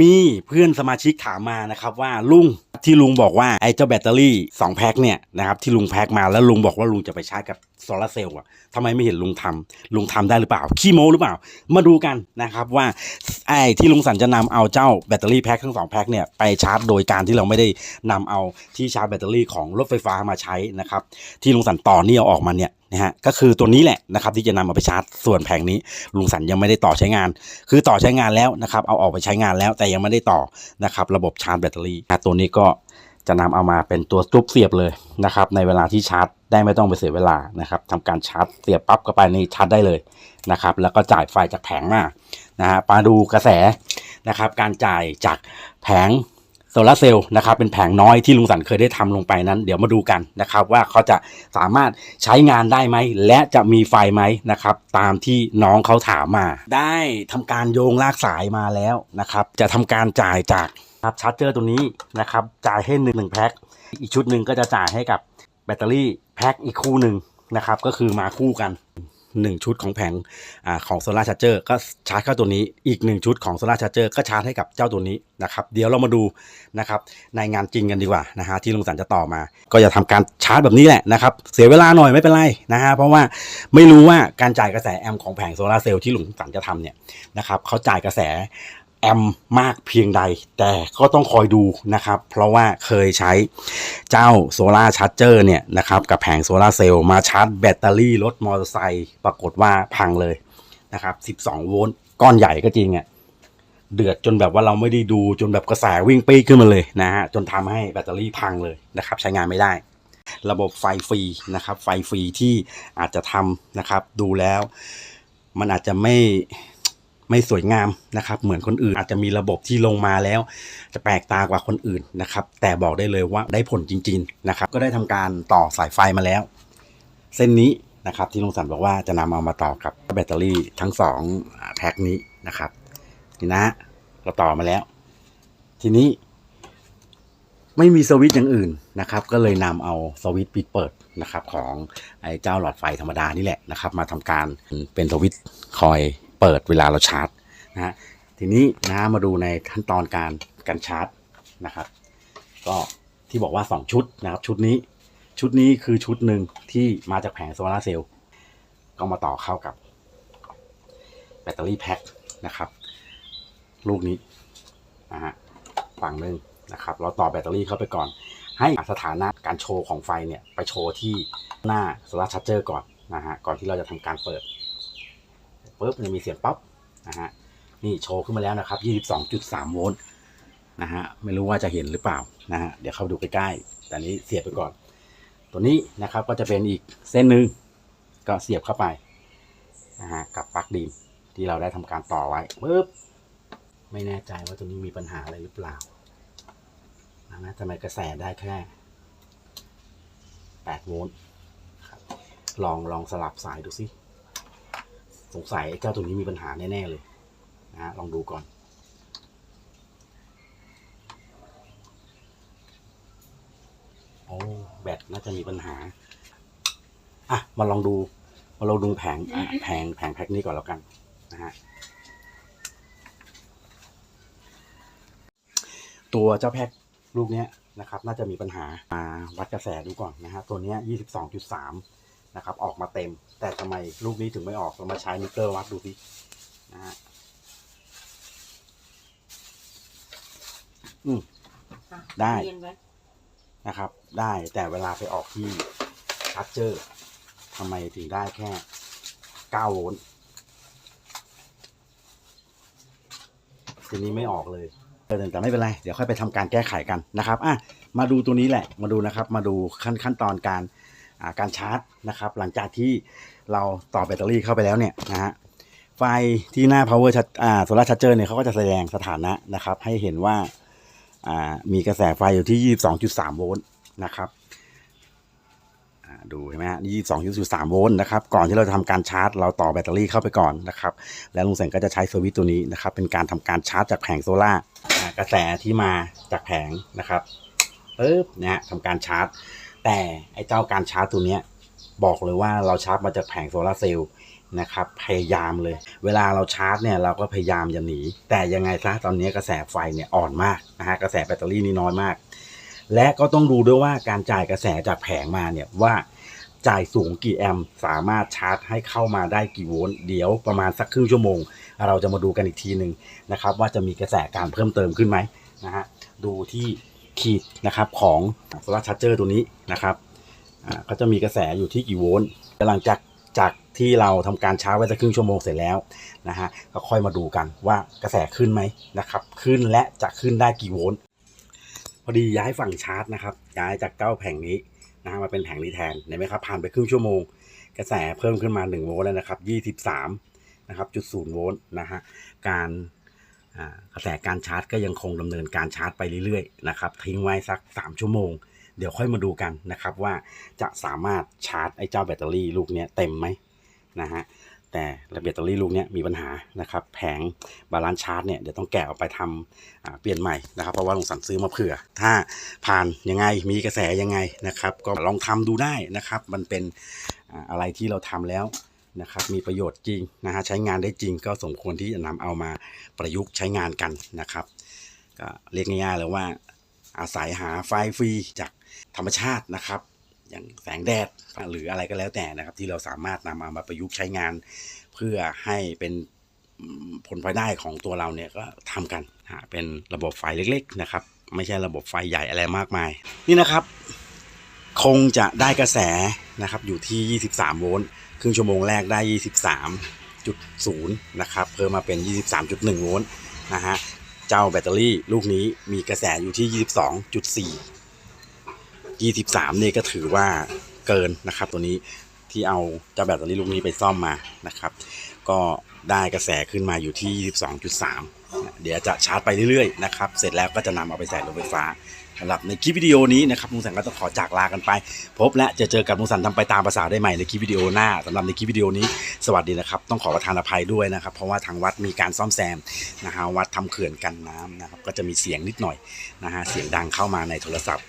มีเพื่อนสมาชิกถามมานะครับว่าลุงที่ลุงบอกว่าไอ้เจ้าแบตเตอรี่ 2 แพ็คเนี่ยนะครับที่ลุงแพ็คมาแล้วลุงบอกว่าลุงจะไปชาร์จกับโซลาร์เซลล์อะทำไมไม่เห็นลุงทำลุงทำได้หรือเปล่า ขี้โม้หรือเปล่า มาดูกันนะครับว่าไอ้ที่ลุงสันจะนำเอาเจ้าแบตเตอรี่แพ็คทั้งสองแพ็คเนี่ยไปชาร์จโดยการที่เราไม่ได้นำเอาที่ชาร์จแบตเตอรี่ของรถไฟฟ้ามาใช้นะครับที่ลุงสันต่อเนี่ยออกมาเนี่ย นะฮะก็คือตัวนี้แหละนะครับที่จะนำมาไปชาร์จส่วนแผงนี้ลุงสันยังไม่ได้ต่อใช้งาน คือต่อใช้งานแล้วนะครับเอาออกไปใช้งานแล้วแต่ยังไม่ได้ต่อนะครับระบบชาร์จแบตเตอรี่นะตัวนี้ก็จะนำเอามาเป็นตัวจุ๊บเสียบเลยนะครับในเวลาที่ชาร์จได้ไม่ต้องไปเสียเวลานะครับทำการชาร์จเสียบปั๊บเข้าไปนี่ชาร์จได้เลยนะครับแล้วก็จ่ายไฟจากแผงมานะฮะมาดูกระแสนะครับการจ่ายจากแผง โซลาร์เซลล์นะครับเป็นแผงน้อยที่ลุงสันเคยได้ทำลงไปนั้น เดี๋ยวมาดูกันนะครับว่าเขาจะสามารถใช้งานได้ไหม และจะมีไฟไหมนะครับตามที่น้องเขาถามมา ได้ทำการโยงลากสายมาแล้วนะครับจะทำการจ่ายจากครับชาร์จเจอร์ตัวนี้นะครับจ่ายให้หนึ่งหนึ่งแพ็คอีกชุดหนึ่งก็จะจ่ายให้กับแบตเตอรี่แพ็คอีกคู่หนึ่งนะครับก็คือมาคู่กัน 1 ชุดของแผงอของโซลาร์ชาร์เจอร์ก็ชาร์จเข้าตัวนี้อีก 1 ชุดของโซลาร์ชาร์เจอร์ก็ชาร์จให้กับเจ้าตัวนี้นะครับเดี๋ยวเรามาดูนะครับในงานจริงกันดีกว่านะฮะที่ลุงสันจะต่อมา ก็จะทำการชาร์จแบบนี้แหละนะครับเสียเวลาหน่อยไม่เป็นไรนะฮะเพราะว่าไม่รู้ว่าการจ่ายกระแสแอมป์ของแผงโซลาร์เซลล์ที่ลุงสันจะทำเนี่ยนะครับเขาจ่ายกระแส แอมมากเพียงใด แต่ก็ต้องคอยดูนะครับ เพราะว่าเคยใช้เจ้าโซลาร์ชาร์จเจอร์เนี่ยนะครับ กับแผงโซลาเซลล์มาชาร์จแบตเตอรี่รถมอเตอร์ไซค์ปรากฏว่าพังเลยนะครับ 12 โวลต์ก้อนใหญ่ก็จริงอะเดือดจนแบบว่าเราไม่ได้ดูจนแบบกระแสวิ่งปีดขึ้นมาเลยนะฮะจนทำให้แบตเตอรี่พังเลยนะครับ ใช้งานไม่ได้ ระบบไฟฟรีนะครับ ไฟฟรีที่อาจจะทำนะครับ ดูแล้ว มันอาจจะไม่ ไม่สวยงามนะครับ เหมือนคนอื่นอาจจะมีระบบที่ลงมาแล้ว จะแปลกตากว่าคนอื่นนะครับ แต่บอกได้เลยว่าได้ผลจริง ๆนะครับ ก็ได้ทำการต่อสายไฟมาแล้ว เส้นนี้นะครับที่ลุงสันบอกว่าจะนำเอามาต่อกับแบตเตอรี่ทั้งสองแพ็คนี้นะครับนี่นะเราต่อมาแล้ว ทีนี้ ไม่มีสวิตช์อย่างอื่นนะครับ ก็เลยนำเอาสวิตช์ปิดเปิดนะครับ ของไอ้เจ้าหลอดไฟธรรมดานี่แหละนะครับ มาทำการเป็นสวิตช์คอย เปิดเวลาเราชาร์จนะฮะทีนี้นะมาดูในขั้นตอนการการชาร์จนะครับ ก็ที่บอกว่า 2 ชุดนะครับ ชุดนี้ชุดนี้คือชุดหนึ่งที่มาจากแผงโซลาร์เซลล์ก็มาต่อเข้ากับแบตเตอรี่แพ็คนะครับ ลูกนี้นะฮะฝั่งหนึ่งนะครับ เราต่อแบตเตอรี่เข้าไปก่อน ให้สถานะการโชว์ของไฟเนี่ย ไปโชว์ที่หน้าโซลาร์ชาร์เจอร์ก่อนนะฮะก่อนที่เราจะทำการเปิด ปุ๊บมันจะมีเสียงป๊อปนะฮะนี่โชว์ขึ้นมาแล้วนะครับ22.3โวลต์นะฮะไม่รู้ว่าจะเห็นหรือเปล่านะฮะเดี๋ยวเข้าดูใกล้ๆแต่อันนี้เสียบไปก่อน ตัวนี้นะครับก็จะเป็นอีกเส้นหนึ่งก็เสียบเข้าไปนะฮะกับปลั๊กดีมที่เราได้ทำการต่อไว้ปุ๊บไม่แน่ใจว่าตัวนี้มีปัญหาอะไรหรือเปล่านะนะทำไมกระแสได้แค่8โวลต์ครับลองลองสลับสายดูสิ สงสัยเจ้าตัวนี้มีปัญหาแน่ๆเลยนะลองดูก่อน โอ้แบตน่าจะมีปัญหา อะ มาลองดู มาลองดูแผงแผงแผงแพ็คนี้ก่อนแล้วกันนะฮะตัวเจ้าแพ็คลูกเนี้ยนะครับ น่าจะมีปัญหามาวัดกระแสดูก่อนนะฮะตัวเนี้ยยี่สิบสองจุดสาม นะครับ ออกมาเต็ม แต่ทำไมลูกนี้ถึงไม่ออกเรามาใช้มิเตอร์วัดดูสินะฮะอืมได้เย็นไว้นะครับ ได้แต่เวลาไปออกที่ชาร์จเจอร์ทำไมถึงได้แค่9โวลต์ทีนี้ไม่ออกเลยเออแต่ไม่เป็นไร เดี๋ยวค่อยไปทำการแก้ไขกันนะครับอะมาดูตัวนี้แหละมาดูนะครับ มาดูขั้นขั้นตอนการอ่า การชาร์จนะครับ หลังจากที่เราต่อแบตเตอรี่เข้าไปแล้วเนี่ยนะฮะไฟที่หน้า power อ่าโซลาร์ชาร์เจอร์เนี่ยเขาก็จะแสดงสถานะนะครับ ให้เห็นว่าอ่ามีกระแสไฟอยู่ที่ 22.3 โวลต์นะครับดูเห็นไหมฮะ22.3โวลต์นะครับ ก่อนที่เราจะทำการชาร์จ เราต่อแบตเตอรี่เข้าไปก่อนนะครับ แล้วลุงเสงก็จะใช้สวิตตัวนี้นะครับ เป็นการทำการชาร์จจากแผงโซล่าร์อ่ากระแสที่มาจากแผงนะครับปึ๊บนะฮะทำการชาร์จ แต่ไอ้เจ้าการชาร์จตัวเนี้ยบอกเลยว่าเราชาร์จมาจากแผงโซลาร์เซลล์นะครับพยายามเลย เวลาเราชาร์จเนี่ยเราก็พยายามอย่าหนี แต่ยังไงซะตอนนี้กระแสไฟเนี่ยอ่อนมากนะฮะกระแสแบตเตอรี่นี่น้อยมาก และก็ต้องดูด้วยว่าการจ่ายกระแสจากแผงมาเนี่ยว่าจ่ายสูงกี่แอมป์สามารถชาร์จให้เข้ามาได้กี่โวลต์เดี๋ยวประมาณสักครึ่งชั่วโมง เราจะมาดูกันอีกทีหนึ่งนะครับว่าจะมีกระแสการเพิ่มเติมขึ้นไหมนะฮะดูที่ ขีดนะครับของโซลาร์ชาร์เจอร์ตัวนี้นะครับอ่าก็จะมีกระแสอยู่ที่กี่โวลต์หลังจากจากที่เราทำการชาร์จไว้สักครึ่งชั่วโมงเสร็จแล้วนะฮะก็ค่อยมาดูกันว่ากระแสขึ้นไหมนะครับขึ้นและจะขึ้นได้กี่โวลต์พอดีย้ายฝั่งชาร์จนะครับย้ายจากเก้าแผงนี้นะฮะมาเป็นแผงนี้แทนเห็นไหมครับผ่านไปครึ่งชั่วโมง กระแสเพิ่มขึ้นมา1โวลต์แล้วนะครับ23นะครับจุดศูนย์โวลต์นะฮะการ กระแสการชาร์จก็ยังคงดำเนินการชาร์จไปเรื่อยๆนะครับทิ้งไว้สัก 3 ชั่วโมง เดี๋ยวค่อยมาดูกันนะครับว่าจะสามารถชาร์จไอ้เจ้าแบตเตอรี่ลูกนี้เต็มไหมนะฮะแต่แบตเตอรี่ลูกนี้มีปัญหานะครับแผงบาลานซ์ชาร์จเนี่ยเดี๋ยวต้องแกะออกไปทำอ่าเปลี่ยนใหม่นะครับเพราะว่าลุงสันซื้อมาเผื่อ ถ้าผ่านยังไงมีกระแสยังไงนะครับ ก็ลองทำดูได้นะครับ มันเป็นอ่าอะไรที่เราทำแล้ว นะครับมีประโยชน์จริงนะฮะใช้งานได้จริงก็สมควรที่จะนำเอามาประยุกต์ใช้งานกันนะครับ ก็เรียกง่ายๆเลยว่า อาศัยหาไฟฟรีจากธรรมชาตินะครับ อย่างแสงแดดหรืออะไรก็แล้วแต่นะครับ ที่เราสามารถนำเอามาประยุกต์ใช้งาน เพื่อให้เป็นผลพลอยได้ของตัวเราเนี่ยก็ทำกันเป็นระบบไฟเล็ก ๆ นะครับ ไม่ใช่ระบบไฟใหญ่อะไรมากมาย นี่นะครับ คงจะได้กระแสนะครับอยู่ที่ 23 โวลต์ครึ่งชั่วโมงแรกได้ 23.0 นะครับ เพิ่มมาเป็น 23.1 โวลต์นะฮะ เจ้าแบตเตอรี่ลูกนี้มีกระแสอยู่ที่ 22.4 23 นี่ก็ถือว่าเกินนะครับ ตัวนี้ที่เอาเจ้าแบตเตอรี่ลูกนี้ไปซ่อมมานะครับ ก็ได้กระแสขึ้นมาอยู่ที่ 22.3 เดี๋ยวจะชาร์จไปเรื่อยๆนะครับเสร็จแล้วก็จะนำเอาไปใส่รถไฟฟ้าสำหรับในคลิปวิดีโอนี้นะครับลุงสันก็ต้องขอจากลากันไป พบและจะเจอกับลุงสันทำไปตามภาษาได้ใหม่ในคลิปวิดีโอหน้าสำหรับในคลิปวิดีโอนี้สวัสดีนะครับ ต้องขอประทานอภัยด้วยนะครับ เพราะว่าทางวัดมีการซ่อมแซมนะฮะวัดทำเขื่อนกันน้ำนะครับก็จะมีเสียงนิดหน่อยนะฮะเสียงดังเข้ามาในโทรศัพท์